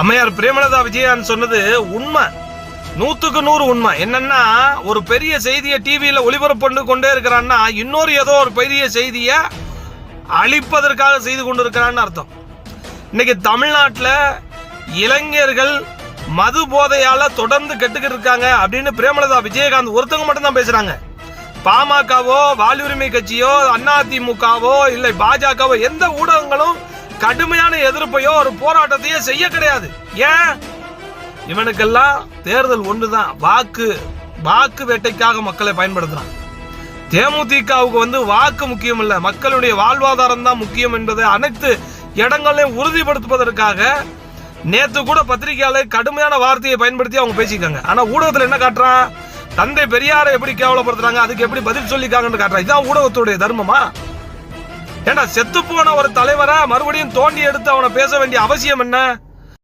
அம்மையார் பிரேமலதா விஜயான்னு சொன்னது உண்மை. நூத்துக்கு நூறு உண்மை. என்னன்னா ஒரு பெரிய செய்தியை டிவியில ஒளிபரப்பு பண்ணி கொண்டே இருக்கிறான்னா இன்னொரு ஏதோ ஒரு பெரிய செய்தியை அழிப்பதற்காக செய்து கொண்டு இருக்கிறான்னு அர்த்தம். இன்னைக்கு தமிழ்நாட்டில் இளைஞர்கள் மது போதையால தொடர்ந்து கெட்டுக்கிட்டு இருக்காங்க அப்படின்னு பிரேமலதா விஜயகாந்த் ஒருத்தவங்க மட்டும் தான் பேசுறாங்க. பாமகவோ வாழ்வுரிமை கட்சியோ அதிமுகவோ இல்லை பாஜகவோ எந்த ஊடகங்களும் கடுமையான எதிர்ப்பையோ ஒரு போராட்டத்தையோ செய்ய கிடையாது. ஏன்? இவனுக்கெல்லாம் தேர்தல் ஒன்றுதான். வாக்கு வாக்கு வேட்டைக்காக மக்களை பயன்படுத்துறான். தேமுதிகவுக்கு வந்து வாக்கு முக்கியம் இல்ல மக்களுடைய வாழ்வாதாரம் தான் முக்கியம் என்பதை அனைத்து இடங்களையும் உறுதிப்படுத்துவதற்காக நேத்து கூட பத்திரிகையாளர் கடுமையான வார்த்தையை பயன்படுத்தி அவங்க பேசிக்காங்க ஆனா ஊடகத்துல என்ன காட்டுறான்? தந்தை பெரியாரை எப்படி கேவலப்படுத்துறாங்க? அதுக்கு எப்படி பதில் சொல்லிக்காங்கன்னு காட்டுறான். இதுதான் ஊடகத்துடைய தர்மமா? ஏன்னா செத்து போன ஒரு தலைவரை மறுபடியும் தோண்டி எடுத்து அவனை பேச வேண்டிய அவசியம் என்ன?